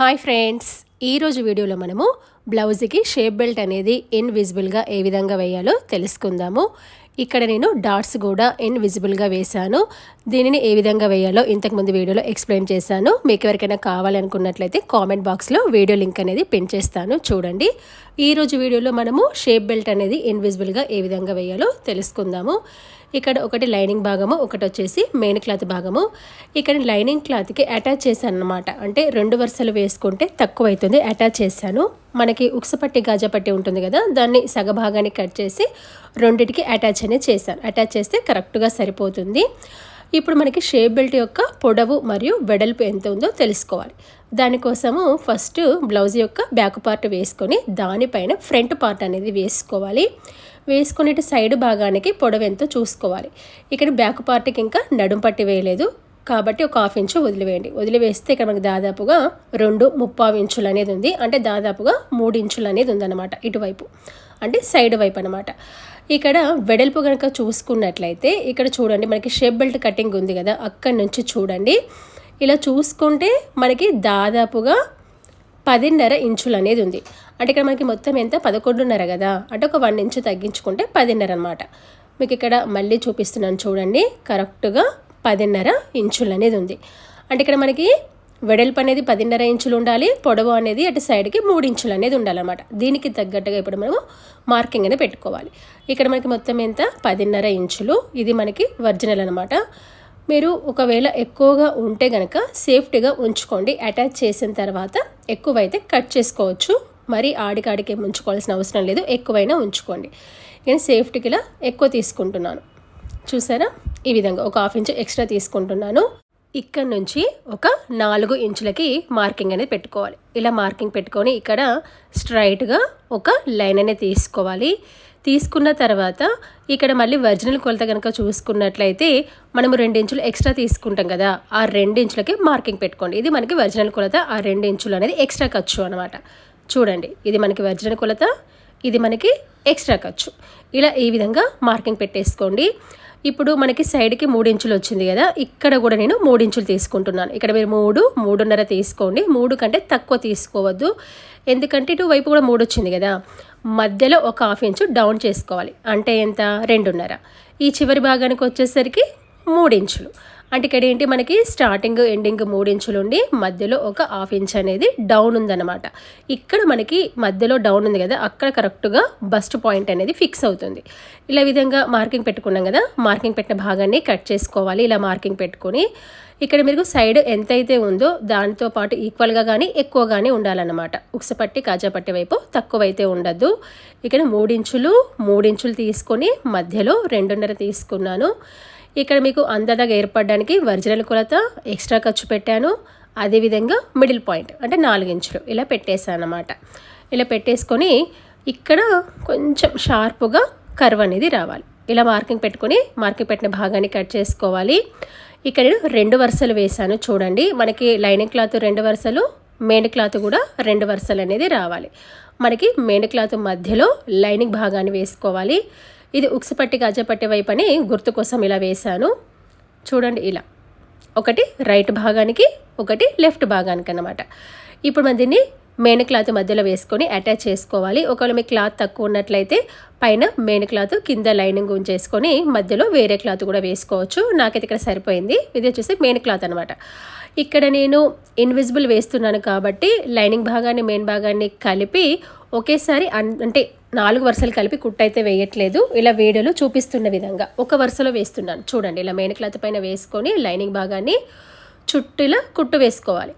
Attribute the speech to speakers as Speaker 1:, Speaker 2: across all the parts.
Speaker 1: Hi friends ఈరోజు వీడియోలో మనము బ్లౌజ్కి షేప్ బెల్ట్ అనేది ఇన్విజిబుల్గా ఏ విధంగా వేయాలో తెలుసుకుందాము. ఇక్కడ నేను డాట్స్ కూడా ఇన్విజిబుల్గా వేశాను. దీనిని ఏ విధంగా వేయాలో ఇంతకుముందు వీడియోలో ఎక్స్ప్లెయిన్ చేశాను. మీకు ఎవరికైనా కావాలనుకున్నట్లయితే కామెంట్ బాక్స్లో వీడియో లింక్ అనేది పిన్ చేస్తాను. చూడండి. ఈరోజు వీడియోలో మనము షేప్ బెల్ట్ అనేది ఇన్విజిబుల్గా ఏ విధంగా వేయాలో తెలుసుకుందాము. ఇక్కడ ఒకటి లైనింగ్ భాగము ఒకటి వచ్చేసి మెయిన్ క్లాత్ భాగము. ఇక్కడ లైనింగ్ క్లాత్కి అటాచ్ చేశాను అనమాట అంటే రెండు వరుసలు వేసుకుంటే తక్కువ అవుతుంది అటాచ్ చేశాను. మనకి ఉక్సపట్టి గాజపట్టి ఉంటుంది కదా దాన్ని సగభాగాన్ని కట్ చేసి రెండిటికి అటాచ్ అనేది చేశాను. అటాచ్ చేస్తే కరెక్ట్గా సరిపోతుంది. ఇప్పుడు మనకి షేప్ బెల్ట్ యొక్క పొడవు మరియు వెడల్పు ఎంత ఉందో తెలుసుకోవాలి. దానికోసము ఫస్ట్ బ్లౌజ్ యొక్క బ్యాక్ పార్ట్ వేసుకొని దానిపైన ఫ్రంట్ పార్ట్ అనేది వేసుకోవాలి. వేసుకునే సైడ్ భాగానికి పొడవు ఎంతో చూసుకోవాలి. ఇక్కడ బ్యాక్ పార్ట్కి ఇంకా నడుం పట్టి వేయలేదు. కాబట్టి ఒక హాఫ్ ఇంచు వదిలివేయండి. వదిలివేస్తే ఇక్కడ మనకి దాదాపుగా రెండు ముప్పావు ఇంచులు అనేది ఉంది. అంటే దాదాపుగా మూడు ఇంచులు అనేది ఉందన్నమాట ఇటువైపు. అంటే సైడ్ వైపు అనమాట ఇక్కడ వెడల్పు కనుక చూసుకున్నట్లయితే ఇక్కడ చూడండి మనకి షేప్ బెల్ట్ కటింగ్ ఉంది కదా అక్కడి నుంచి చూడండి. ఇలా చూసుకుంటే మనకి దాదాపుగా పదిన్నర ఇంచులు అనేది ఉంది. అంటే ఇక్కడ మనకి మొత్తం ఎంత? పదకొండున్నర కదా. అంటే ఒక వన్ ఇంచు తగ్గించుకుంటే పదిన్నర అనమాట మీకు ఇక్కడ మళ్ళీ చూపిస్తున్నాను చూడండి. కరెక్ట్గా పదిన్నర ఇంచులు అనేది ఉంది. అంటే ఇక్కడ మనకి వెడల్పు అనేది పదిన్నర ఇంచులు ఉండాలి. పొడవు అనేది అటు సైడ్కి మూడు ఇంచులు అనేది ఉండాలన్నమాట. దీనికి తగ్గట్టుగా ఇప్పుడు మనము మార్కింగ్ అనేది పెట్టుకోవాలి. ఇక్కడ మనకి మొత్తం ఎంత? పదిన్నర ఇంచులు. ఇది మనకి ఒరిజినల్ అనమాట మీరు ఒకవేళ ఎక్కువగా ఉంటే కనుక సేఫ్టీగా ఉంచుకోండి. అటాచ్ చేసిన తర్వాత ఎక్కువైతే కట్ చేసుకోవచ్చు. మరి ఆడికాడికి ఉంచుకోవాల్సిన అవసరం లేదు. ఎక్కువైనా ఉంచుకోండి. నేను సేఫ్టీకి ఇలా ఎక్కువ తీసుకుంటున్నాను. చూసారా? ఈ విధంగా ఒక హాఫ్ ఇంచ్ ఎక్స్ట్రా తీసుకుంటున్నాను. ఇక్కడ నుంచి ఒక నాలుగు ఇంచులకి మార్కింగ్ అనేది పెట్టుకోవాలి. ఇలా మార్కింగ్ పెట్టుకొని ఇక్కడ స్ట్రైట్గా ఒక లైన్ అనేది తీసుకోవాలి. తీసుకున్న తర్వాత ఇక్కడ మళ్ళీ ఒరిజినల్ కొలత కనుక చూసుకున్నట్లయితే మనము ఇంచులు ఎక్స్ట్రా తీసుకుంటాం కదా. ఆ ఇంచులకి మార్కింగ్ పెట్టుకోండి. ఇది మనకి ఒరిజినల్ కొలత ఆ రెండు ఇంచులు అనేది ఎక్స్ట్రా ఖర్చు అనమాట చూడండి. ఇది మనకి ఒరిజినల్ కొలత ఇది మనకి ఎక్స్ట్రా ఖర్చు. ఇలా ఈ విధంగా మార్కింగ్ పెట్టేసుకోండి. ఇప్పుడు మనకి సైడ్కి మూడు ఇంచులు వచ్చింది కదా. ఇక్కడ కూడా నేను మూడు ఇంచులు తీసుకుంటున్నాను. ఇక్కడ మీరు మూడు మూడున్నర తీసుకోండి. మూడు కంటే తక్కువ తీసుకోవద్దు. ఎందుకంటే ఇటువైపు కూడా మూడు వచ్చింది కదా. మధ్యలో ఒక హాఫ్ ఇంచు డౌన్ చేసుకోవాలి. అంటే ఎంత? రెండున్నర. ఈ చివరి భాగానికి వచ్చేసరికి మూడు ఇంచులు. అంటే ఇక్కడ ఏంటి మనకి? స్టార్టింగ్ ఎండింగ్ మూడు ఇంచులు ఉండి మధ్యలో ఒక హాఫ్ ఇంచ్ అనేది డౌన్ ఉందన్నమాట. ఇక్కడ మనకి మధ్యలో డౌన్ ఉంది కదా అక్కడ కరెక్ట్గా బస్ట్ పాయింట్ అనేది ఫిక్స్ అవుతుంది. ఇలా విధంగా మార్కింగ్ పెట్టుకున్నాం కదా మార్కింగ్ పెట్టిన భాగాన్ని కట్ చేసుకోవాలి. ఇలా మార్కింగ్ పెట్టుకొని ఇక్కడ మీకు సైడ్ ఎంతైతే ఉందో దానితో పాటు ఈక్వల్గా కానీ ఎక్కువ కానీ ఉండాలన్నమాట. ఉక్సపట్టి కాజాపట్టి వైపు తక్కువైతే ఉండద్దు. ఇక్కడ మూడించులు మూడించులు తీసుకొని మధ్యలో రెండున్నర తీసుకున్నాను. ఇక్కడ మీకు అందదాగా ఏర్పడడానికి ఒరిజినల్ కొలత ఎక్స్ట్రా ఖర్చు పెట్టాను. అదేవిధంగా మిడిల్ పాయింట్ అంటే నాలుగించులు ఇలా పెట్టేశాను అనమాట ఇలా పెట్టేసుకొని ఇక్కడ కొంచెం షార్ప్గా కర్వ్ అనేది రావాలి. ఇలా మార్కింగ్ పెట్టుకొని మార్కింగ్ పెట్టిన భాగాన్ని కట్ చేసుకోవాలి. ఇక్కడ నేను రెండు వరుసలు వేశాను చూడండి. మనకి లైనింగ్ క్లాత్ రెండు వరుసలు మెయిన్ క్లాత్ కూడా రెండు వరుసలు అనేది రావాలి. మనకి మెయిన్ క్లాత్ మధ్యలో లైనింగ్ భాగాన్ని వేసుకోవాలి. ఇది ఉక్సపట్టి గజపట్టి వైపు అని గుర్తు కోసం ఇలా వేశాను. చూడండి ఇలా. ఒకటి రైట్ భాగానికి ఒకటి లెఫ్ట్ భాగానికి అనమాట ఇప్పుడు మనం దీన్ని మెయిన్ క్లాత్ మధ్యలో వేసుకొని అటాచ్ చేసుకోవాలి. ఒకవేళ మీ క్లాత్ తక్కువ ఉన్నట్లయితే పైన మెయిన్ క్లాత్ కింద లైనింగ్ ఉంచేసుకొని మధ్యలో వేరే క్లాత్ కూడా వేసుకోవచ్చు. నాకైతే ఇక్కడ సరిపోయింది. ఇది వచ్చేసి మెయిన్ క్లాత్ అనమాట ఇక్కడ నేను ఇన్విజిబుల్ వేస్తున్నాను కాబట్టి లైనింగ్ భాగాన్ని మెయిన్ భాగాన్ని కలిపి ఒకేసారి అంటే నాలుగు వరుసలు కలిపి కుట్టు అయితే వేయట్లేదు. ఇలా వీడియోలో చూపిస్తున్న విధంగా ఒక వరుసలో వేస్తున్నాను. చూడండి ఇలా మెయిన్ క్లాత్ పైన వేసుకొని లైనింగ్ భాగాన్ని చుట్టూలా కుట్టు వేసుకోవాలి.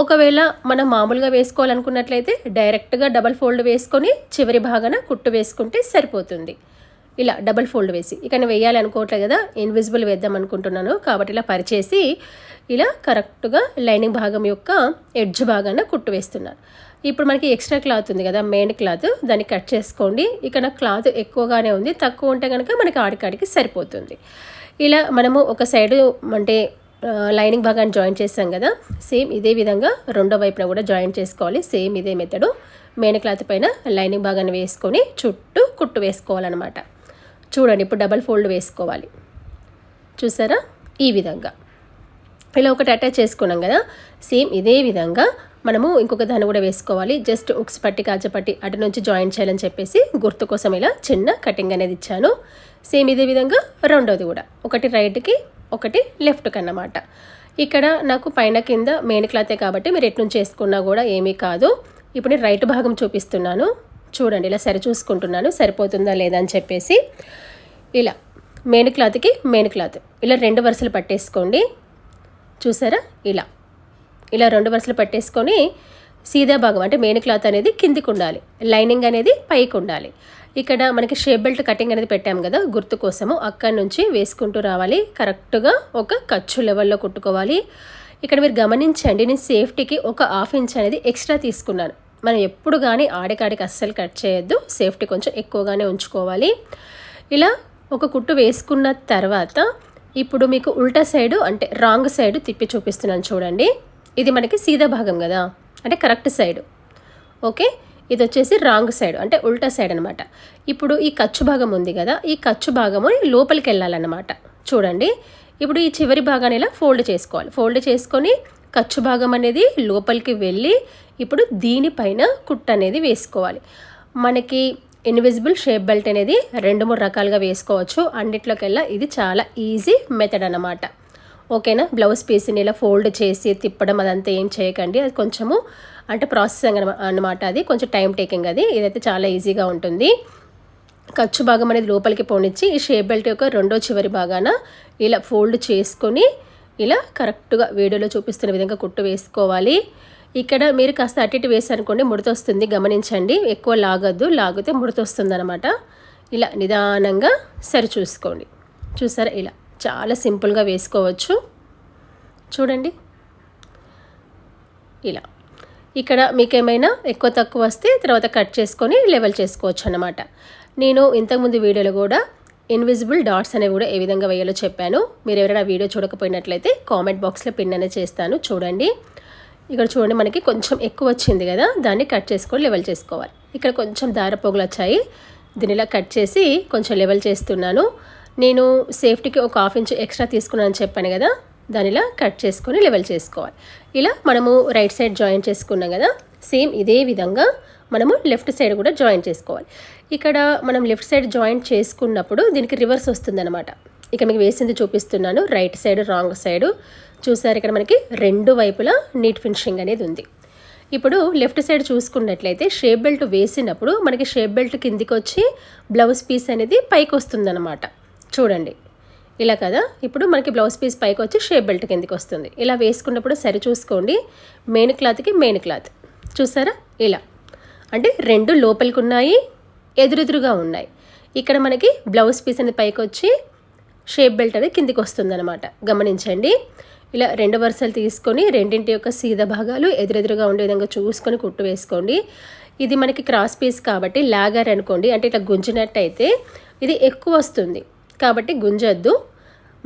Speaker 1: ఒకవేళ మనం మామూలుగా వేసుకోవాలనుకున్నట్లయితే డైరెక్ట్గా డబల్ ఫోల్డ్ వేసుకొని చివరి భాగాన కుట్టు వేసుకుంటే సరిపోతుంది. ఇలా డబల్ ఫోల్డ్ వేసి ఇక నేను వేయాలి అనుకోవట్లేదు కదా ఇన్విజిబుల్ వేద్దాం అనుకుంటున్నాను కాబట్టి ఇలా పరిచేసి ఇలా కరెక్ట్గా లైనింగ్ భాగం యొక్క ఎడ్జ్ భాగాన కుట్టు వేస్తున్నాను ఇప్పుడు మనకి ఎక్స్ట్రా క్లాత్ ఉంది కదా మెయిన్ క్లాత్ దాన్ని కట్ చేసుకోండి. ఇక్కడ క్లాత్ ఎక్కువగానే ఉంది తక్కువ ఉంటే కనుక మనకి ఆడికాడికి సరిపోతుంది. ఇలా మనము ఒక సైడు అంటే లైనింగ్ భాగాన్ని జాయిన్ చేసాం కదా. సేమ్ ఇదే విధంగా రెండో వైపున కూడా జాయిన్ చేసుకోవాలి. సేమ్ ఇదే మెథడు మెయిన్ క్లాత్ పైన లైనింగ్ భాగాన్ని వేసుకొని చుట్టూ కుట్టు వేసుకోవాలన్నమాట. చూడండి ఇప్పుడు డబల్ ఫోల్డ్ వేసుకోవాలి. చూసారా? ఈ విధంగా. ఇలా ఒకటి అటాచ్ చేసుకున్నాం కదా. సేమ్ ఇదే విధంగా మనము ఇంకొక దాన్ని కూడా వేసుకోవాలి. జస్ట్ ఉక్స్ పట్టి కాజపట్టి అటు నుంచి జాయిన్ చేయాలని చెప్పేసి గుర్తు కోసం ఇలా చిన్న కటింగ్ అనేది ఇచ్చాను. సేమ్ ఇదే విధంగా రెండోది కూడా. ఒకటి రైట్కి ఒకటి లెఫ్ట్కి అన్నమాట. ఇక్కడ నాకు పైన కింద మెయిన్ క్లాతే కాబట్టి మీరు ఎట్నుంచి చేసుకున్నా వేసుకున్నా కూడా ఏమీ కాదు. ఇప్పుడు నేను రైట్ భాగం చూపిస్తున్నాను. చూడండి ఇలా సరి చూసుకుంటున్నాను. సరిపోతుందా లేదా అని చెప్పేసి. ఇలా మెయిన్ క్లాత్కి మెయిన్ క్లాత్ ఇలా రెండు వరుసలు పట్టేసుకోండి. చూసారా? ఇలా. ఇలా రెండు వరుసలు పట్టేసుకొని సీదా భాగం అంటే మెయిన్ క్లాత్ అనేది కిందికి ఉండాలి. లైనింగ్ అనేది పైకి ఉండాలి. ఇక్కడ మనకి షేప్ బెల్ట్ కటింగ్ అనేది పెట్టాము కదా గుర్తు కోసము. అక్కడి నుంచి వేసుకుంటూ రావాలి. కరెక్ట్గా ఒక ఖర్చు లెవెల్లో కుట్టుకోవాలి. ఇక్కడ మీరు గమనించండి నేను సేఫ్టీకి ఒక హాఫ్ ఇంచ్ అనేది ఎక్స్ట్రా తీసుకున్నాను. మనం ఎప్పుడు కానీ ఆడికాడికి అస్సలు కట్ చేయొద్దు. సేఫ్టీ కొంచెం ఎక్కువగానే ఉంచుకోవాలి. ఇలా ఒక కుట్టు వేసుకున్న తర్వాత ఇప్పుడు మీకు ఉల్టా సైడు అంటే రాంగ్ సైడు తిప్పి చూపిస్తున్నాను చూడండి. ఇది మనకి సీదా భాగం కదా. అంటే కరెక్ట్ సైడ్. ఓకే? ఇది వచ్చేసి రాంగ్ సైడ్ అంటే ఉల్టా సైడ్ అనమాట ఇప్పుడు ఈ ఖర్చు భాగం ఉంది కదా ఈ ఖర్చు భాగము లోపలికి వెళ్ళాలన్నమాట చూడండి. ఇప్పుడు ఈ చివరి భాగాన్ని ఇలా ఫోల్డ్ చేసుకోవాలి. ఫోల్డ్ చేసుకొని ఖర్చు భాగం అనేది లోపలికి వెళ్ళి ఇప్పుడు దీనిపైన కుట్ అనేది వేసుకోవాలి. మనకి ఇన్విజిబుల్ షేప్ బెల్ట్ అనేది రెండు మూడు రకాలుగా వేసుకోవచ్చు. అన్నిట్లోకెల్లా ఇది చాలా ఈజీ మెథడ్ అన్నమాట. ఓకేనా? బ్లౌజ్ పీస్ని ఇలా ఫోల్డ్ చేసి తిప్పడం అదంతా ఏం చేయకండి. అది కొంచెము అంటే ప్రాసెసింగ్ అనమాట అది. కొంచెం టైం టేకింగ్ అది. ఇదైతే చాలా ఈజీగా ఉంటుంది. ఖర్చు భాగం అనేది లోపలికి పోనిచ్చి ఈ షేప్ బెల్ట్ యొక్క రెండో చివరి భాగాన ఇలా ఫోల్డ్ చేసుకొని ఇలా కరెక్ట్గా వీడియోలో చూపిస్తున్న విధంగా కుట్టు వేసుకోవాలి. ఇక్కడ మీరు కాస్త అటు ఇటు వేసారనుకోండి ముడతొస్తుంది గమనించండి. ఎక్కువ లాగద్దు. లాగితే ముడతొస్తుంది అనమాట ఇలా నిదానంగా సరి చూసుకోండి. చూసారా? ఇలా. చాలా సింపుల్గా వేసుకోవచ్చు. చూడండి. ఇలా. ఇక్కడ మీకు ఏమైనా ఎక్కువ తక్కువ వస్తే తర్వాత కట్ చేసుకొని లెవెల్ చేసుకోవచ్చు అనమాట నేను ఇంతకుముందు వీడియోలో కూడా ఇన్విజిబుల్ డాట్స్ అనేవి కూడా ఏ విధంగా వేయాలో చెప్పాను. మీరు ఎవరైనా వీడియో చూడకపోయినట్లయితే కామెంట్ బాక్స్లో పిన్ అనేది చేస్తాను. చూడండి. ఇక్కడ చూడండి మనకి కొంచెం ఎక్కువ వచ్చింది కదా దాన్ని కట్ చేసుకొని లెవెల్ చేసుకోవాలి. ఇక్కడ కొంచెం దార పొగలు వచ్చాయి దీనిలా కట్ చేసి కొంచెం లెవెల్ చేస్తున్నాను. నేను సేఫ్టీకి ఒక హాఫ్ ఇంచ్ ఎక్స్ట్రా తీసుకున్నాను చెప్పాను కదా దానిలా కట్ చేసుకొని లెవెల్ చేసుకోవాలి. ఇలా మనము రైట్ సైడ్ జాయిన్ చేసుకున్నాం కదా సేమ్ ఇదే విధంగా మనము లెఫ్ట్ సైడ్ కూడా జాయిన్ చేసుకోవాలి. ఇక్కడ మనం లెఫ్ట్ సైడ్ జాయిన్ చేసుకున్నప్పుడు దీనికి రివర్స్ వస్తుందన్నమాట. ఇక మీకు వేసింది చూపిస్తున్నాను రైట్ సైడ్ రాంగ్ సైడ్. చూసారు ఇక్కడ మనకి రెండు వైపులా నీట్ ఫినిషింగ్ అనేది ఉంది. ఇప్పుడు లెఫ్ట్ సైడ్ చూసుకున్నట్లయితే షేప్ బెల్ట్ వేసినప్పుడు మనకి షేప్ బెల్ట్ కిందికి వచ్చి బ్లౌజ్ పీస్ అనేది పైకి వస్తుందన్నమాట. చూడండి. ఇలా కదా? ఇప్పుడు మనకి బ్లౌజ్ పీస్ పైకి వచ్చి షేప్ బెల్ట్ కిందకి వస్తుంది. ఇలా వేసుకున్నప్పుడు సరి చూసుకోండి. మెయిన్ క్లాత్కి మెయిన్ క్లాత్ చూసారా? ఇలా. అంటే రెండు లోపలికి ఉన్నాయి ఎదురెదురుగా ఉన్నాయి. ఇక్కడ మనకి బ్లౌజ్ పీస్ అనేది పైకి వచ్చి షేప్ బెల్ట్ అనేది కిందికి వస్తుందన్నమాట. గమనించండి. ఇలా రెండు వరుసలు తీసుకొని రెండింటి యొక్క సీద భాగాలు ఎదురెదురుగా ఉండే విధంగా చూసుకొని కుట్టు వేసుకోండి. ఇది మనకి క్రాస్ పీస్ కాబట్టి లాగర్ అనుకోండి అంటే ఇట్లా గుంజినట్టయితే ఇది ఎక్కువ వస్తుంది. కాబట్టి గుంజొద్దు.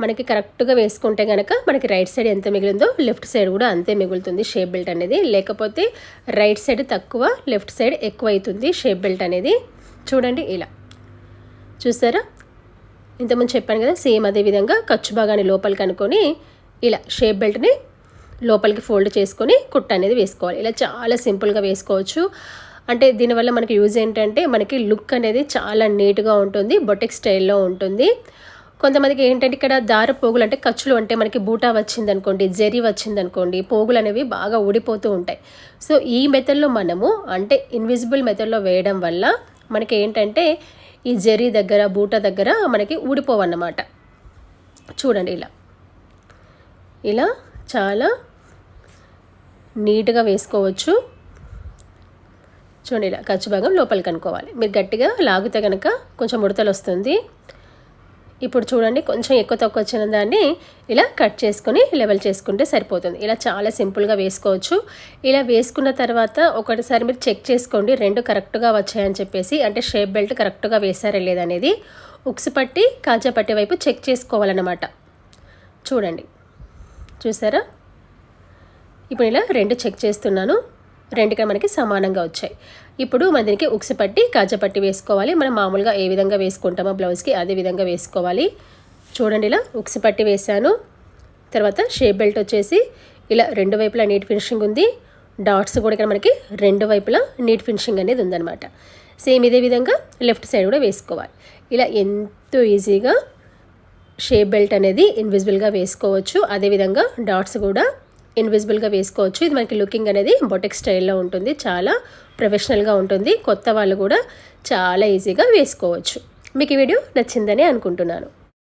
Speaker 1: మనకి కరెక్ట్గా వేసుకుంటే కనుక మనకి రైట్ సైడ్ ఎంత మిగిలిందో లెఫ్ట్ సైడ్ కూడా అంతే మిగులుతుంది షేప్ బెల్ట్ అనేది. లేకపోతే రైట్ సైడ్ తక్కువ లెఫ్ట్ సైడ్ ఎక్కువ అవుతుంది షేప్ బెల్ట్ అనేది. చూడండి ఇలా. చూసారా? ఇంతకుముందు చెప్పాను కదా సేమ్ అదే విధంగా ఖర్చు భాగాన్ని లోపలికి అనుకొని ఇలా షేప్ బెల్ట్ని లోపలికి ఫోల్డ్ చేసుకొని కుట్ట అనేది వేసుకోవాలి. ఇలా చాలా సింపుల్గా వేసుకోవచ్చు. అంటే దీనివల్ల మనకి యూజ్ ఏంటంటే మనకి లుక్ అనేది చాలా నీట్గా ఉంటుంది బొటెక్ స్టైల్లో ఉంటుంది. కొంతమందికి ఏంటంటే ఇక్కడ దార పోగులు అంటే ఖర్చులు అంటే మనకి బూటా వచ్చిందనుకోండి జెరీ వచ్చిందనుకోండి పోగులు అనేవి బాగా ఊడిపోతూ ఉంటాయి. సో ఈ మెథడ్లో మనము అంటే ఇన్విజిబుల్ మెథడ్లో వేయడం వల్ల మనకి ఏంటంటే ఈ జెరీ దగ్గర బూట దగ్గర మనకి ఊడిపోవన్నమాట. చూడండి ఇలా. ఇలా చాలా నీట్గా వేసుకోవచ్చు. చూడండి ఇలా ఖర్చు భాగం లోపలికి అనుకోవాలి మీరు గట్టిగా లాగితే కనుక కొంచెం ముడతలు వస్తుంది. ఇప్పుడు చూడండి కొంచెం ఎక్కువ తక్కువ వచ్చిన దాన్ని ఇలా కట్ చేసుకొని లెవెల్ చేసుకుంటే సరిపోతుంది. ఇలా చాలా సింపుల్గా వేసుకోవచ్చు. ఇలా వేసుకున్న తర్వాత ఒకటిసారి మీరు చెక్ చేసుకోండి రెండు కరెక్ట్గా వచ్చాయని చెప్పేసి అంటే షేప్ బెల్ట్ కరెక్ట్గా వేసారా లేదనేది ఉక్సు పట్టి కాజా పట్టి వైపు చెక్ చేసుకోవాలన్నమాట. చూడండి. చూసారా? ఇప్పుడు ఇలా రెండు చెక్ చేస్తున్నాను. రెండుగా మనకి సమానంగా వచ్చాయి. ఇప్పుడు మన దీనికి ఉక్సి పట్టి కాజా పట్టి వేసుకోవాలి. మనం మామూలుగా ఏ విధంగా వేసుకుంటామో బ్లౌజ్కి అదే విధంగా వేసుకోవాలి. చూడండి ఇలా ఉక్సి పట్టి వేసాను తర్వాత షేప్ బెల్ట్ వచ్చేసి ఇలా రెండు వైపులా నీట్ ఫినిషింగ్ ఉంది. డాట్స్ కూడా ఇక్కడ మనకి రెండు వైపులా నీట్ ఫినిషింగ్ అనేది ఉందన్నమాట. సేమ్ ఇదే విధంగా లెఫ్ట్ సైడ్ కూడా వేసుకోవాలి. ఇలా ఎంతో ఈజీగా షేప్ బెల్ట్ అనేది ఇన్విజిబుల్గా వేసుకోవచ్చు. అదేవిధంగా డాట్స్ కూడా ఇన్విజిబుల్గా వేసుకోవచ్చు. ఇది మనకి లుకింగ్ అనేది బొటెక్ స్టైల్లో ఉంటుంది. చాలా ప్రొఫెషనల్గా ఉంటుంది. కొత్త వాళ్ళు కూడా చాలా ఈజీగా వేసుకోవచ్చు. మీకు ఈ వీడియో నచ్చిందని అనుకుంటున్నాను.